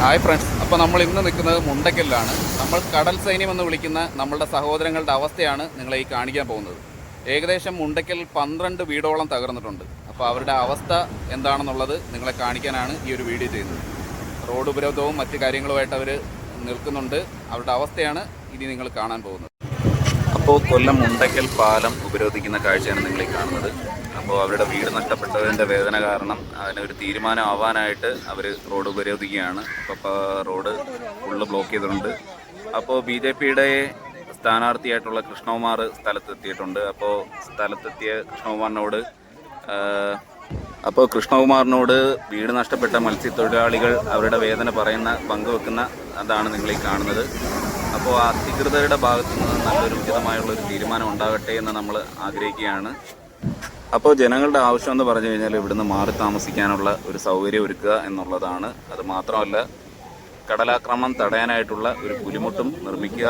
Hi friends അപ്പോൾ നമ്മൾ ഇന്ന് നിൽക്കുന്നത് മുണ്ടക്കലിലാണ്. നമ്മൾ കടൽ സൈന്യം എന്ന് വിളിക്കുന്ന നമ്മളുടെ സഹോദരങ്ങളുടെ അവസ്ഥയാണ് നിങ്ങളെ ഈ കാണിക്കാൻ പോകുന്നത്. ഏകദേശം മുണ്ടക്കൽ പന്ത്രണ്ട് വീടോളം തകർന്നിട്ടുണ്ട്. അപ്പോൾ അവരുടെ അവസ്ഥ എന്താണെന്നുള്ളത് നിങ്ങളെ കാണിക്കാനാണ് ഈ ഒരു വീഡിയോ ചെയ്യുന്നത്. റോഡ് ഉപരോധവും മറ്റു കാര്യങ്ങളുമായിട്ട് അവർ നിൽക്കുന്നുണ്ട്. അവരുടെ അവസ്ഥയാണ് ഇനി നിങ്ങൾ കാണാൻ പോകുന്നത്. അപ്പോൾ കൊല്ലം മുണ്ടക്കൽ പാലം ഉപരോധിക്കുന്ന കാഴ്ചയാണ് നിങ്ങൾ ഈ കാണുന്നത്. അപ്പോൾ അവരുടെ വീട് നഷ്ടപ്പെട്ടതിന്റെ വേദന കാരണം അതിനൊരു തീരുമാനം ആവാനായിട്ട് അവർ റോഡ് ഉപരോധിക്കുകയാണ്. അപ്പോൾ റോഡ് ഫുള്ള് ബ്ലോക്ക് ചെയ്തിട്ടുണ്ട്. അപ്പോൾ ബി ജെ പിയുടെ സ്ഥാനാർത്ഥിയായിട്ടുള്ള കൃഷ്ണകുമാർ സ്ഥലത്തെത്തിയിട്ടുണ്ട്. അപ്പോൾ സ്ഥലത്തെത്തിയ കൃഷ്ണകുമാറിനോട് അപ്പോൾ കൃഷ്ണകുമാറിനോട് വീട് നഷ്ടപ്പെട്ട മത്സ്യത്തൊഴിലാളികൾ അവരുടെ വേദന പറയുന്ന പങ്കുവെക്കുന്ന അതാണ് നിങ്ങൾ ഈ കാണുന്നത്. അപ്പോൾ അധികൃതരുടെ ഭാഗത്തു നിന്ന് നല്ലൊരു ഉചിതമായുള്ള ഒരു തീരുമാനം ഉണ്ടാകട്ടെ എന്ന് നമ്മൾ ആഗ്രഹിക്കുകയാണ്. അപ്പോൾ ജനങ്ങളുടെ ആവശ്യം എന്ന് പറഞ്ഞു കഴിഞ്ഞാൽ ഇവിടുന്ന് മാറി താമസിക്കാനുള്ള ഒരു സൗകര്യം ഒരുക്കുക എന്നുള്ളതാണ്. അത് മാത്രമല്ല കടലാക്രമണം തടയാനായിട്ടുള്ള ഒരു പുലിമുട്ടും നിർമ്മിക്കുക